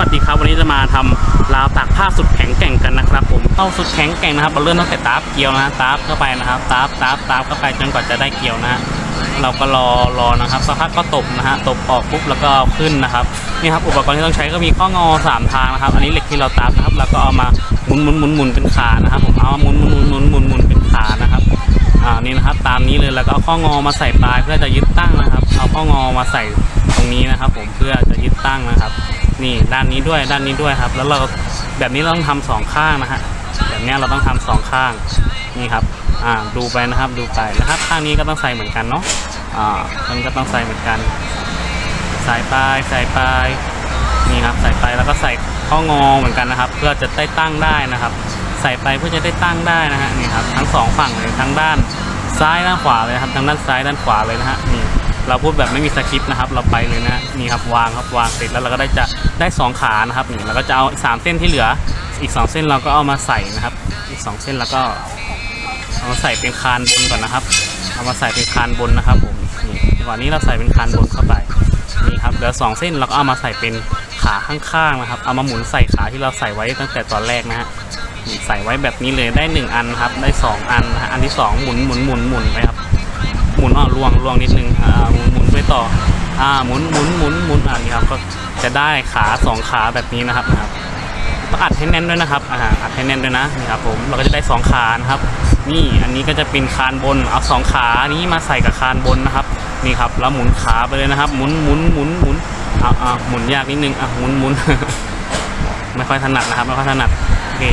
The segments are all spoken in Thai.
วัสดีครับวันนี้จะมาทำราวตากผ้าสุดแข็งแกร่งกันนะครับ ผมเอาสุดแข็งแกร่งนะครับเราเริ่มตั้งแต่ตาบเกลียวนะตาบเข้าไปนะครับตาบตาบตาบเข้าไปจนกว่าจะได้เกลียวนะเราก็รอรอนะครับสักพักก็ตบนะฮะตบออกปุ๊บแล้วก็ขึ้นนะครับนี่ครับอุปกรณ์ที่ต้องใช้ก็มีข้องอสามทางนะครับ อันนี้เหล็กที่เราตาบนะครับแล้วก็เอามาหมุนหมุนหมุนหมุนเป็นขานะครับผมเอามาหมุนหมุนหมุนหมุนหมุนหมุนเป็นขานะครับอ่านี่นะครับ ตามนี้เลยแล้วก็เอาข้องอมาใส่ปลายเพื่อจะยึดตั้งนะครับ เอาข้องอมาใส่ตรงนี้นะครับ ผมเพื่อจะยึดตั้งนะครับ นี่ด้านนี้ด้วยด้านนี้ด้วยครับ แล้วเราแบบนี้เราต้องทำสองข้างนะฮะแบบนี้เราต้องทำสองข้างนี่ครับอ่าดูไปนะครับดูไปนะครับ ข้างนี้ก็ต้องใส่เหมือนกันเนาะอ่ามันก็ต้องใส่เหมือนกัน ใส่ปลายใส่ปลายนี่ครับใส่ไปแล้วก็ใส่ข้องอเหมือนกันนะครับ เพื่อจะได้ตั้งได้นะครับ ใส่ไปเพื่อจะได้ตั้งได้นะฮะนี่ครับทั้งสองฝั่งเลยทั้งด้านซ้ายด้านขวาเลยครับทั้งด้านซ้ายด้านขวาเลยนะฮะนี่ เราพูดแบบไม่มีสคริปต์นะครับ เราไปเลยนะนี่ครับวางครับวางเสร็จแล้วเราก็ได้จะได้สองขานะครับนี่เราก็จะเอาสามเส้นที่เหลือ อีกสองเส้นเราก็เอามาใส่นะครับ อีกสองเส้นแล้วก็เอามาใส่เป็นคานบนก่อนนะครับ เอามาใส่เป็นคานบนนะครับผมนี่ก่อนนี้เราใส่เป็นคานบนเข้าไปนี่ครับเหลือสองเส้นเราก็เอามาใส่เป็นขาข้างๆนะครับ เอามาหมุนใส่ขาที่เราใส่ไว้ตั้งแต่ตอนแรกนะฮะใส่ไว้แบบนี้เลยได้หนึ่งอันครับ ได้สองอันนะฮะอันที่สองหมุนหมุนหมุนหมุนไปครับ หมุนอะลวงลวงนิดนึงอ่าหมุนหมุนไปต่ออ่าหมุนหมุนหมุนหมุนอ่านี่ครับก็จะได้ขาสองขาแบบนี้นะครับนะครับต้องอัดให้แน่นด้วยนะครับอ่าอัดให้แน่นด้วยนะนี่ครับผมเราก็จะได้สองขานะครับ นี่อันนี้ก็จะเป็นคานบนเอาสองขานี้มาใส่กับคานบนนะครับนี่ครับแล้วหมุนขาไปเลยนะครับ หมุนหมุนหมุนหมุนอ่าอ่าหมุนยากนิดนึงอะหมุนหมุนไม่ค่อยถนัดนะครับไม่ค่อยถนัด เค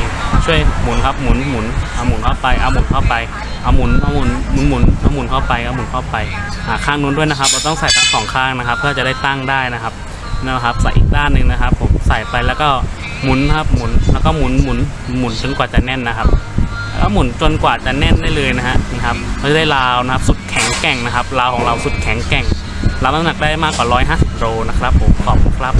ช่วยหมุนครับหมุนหมุนเอาหมุนเข้าไปเอาหมุนเข้าไปเอาหมุนเอาหมุนหมุนหมุนเอาหมุนเข้าไปเอาหมุนเข้าไปอ่าข้างนู้นด้วยนะครับ เราต้องใส่ทั้งสองข้างนะครับ เพื่อจะได้ตั้งได้นะครับนะครับ ใส่อีกด้านหนึ่งนะครับ ผมใส่ไปแล้วก็หมุนครับหมุนแล้วก็หมุนหมุนหมุนจนกว่าจะแน่นนะครับแล้วหมุนจนกว่าจะแน่นได้เลยนะฮะนี่ครับเราจะได้ราวนะครับ สุดแข็งแกร่งนะครับราวของเราสุดแข็งแกร่งรับน้ำหนักได้มากกว่า 150โลนะครับผมขอบคุณครับ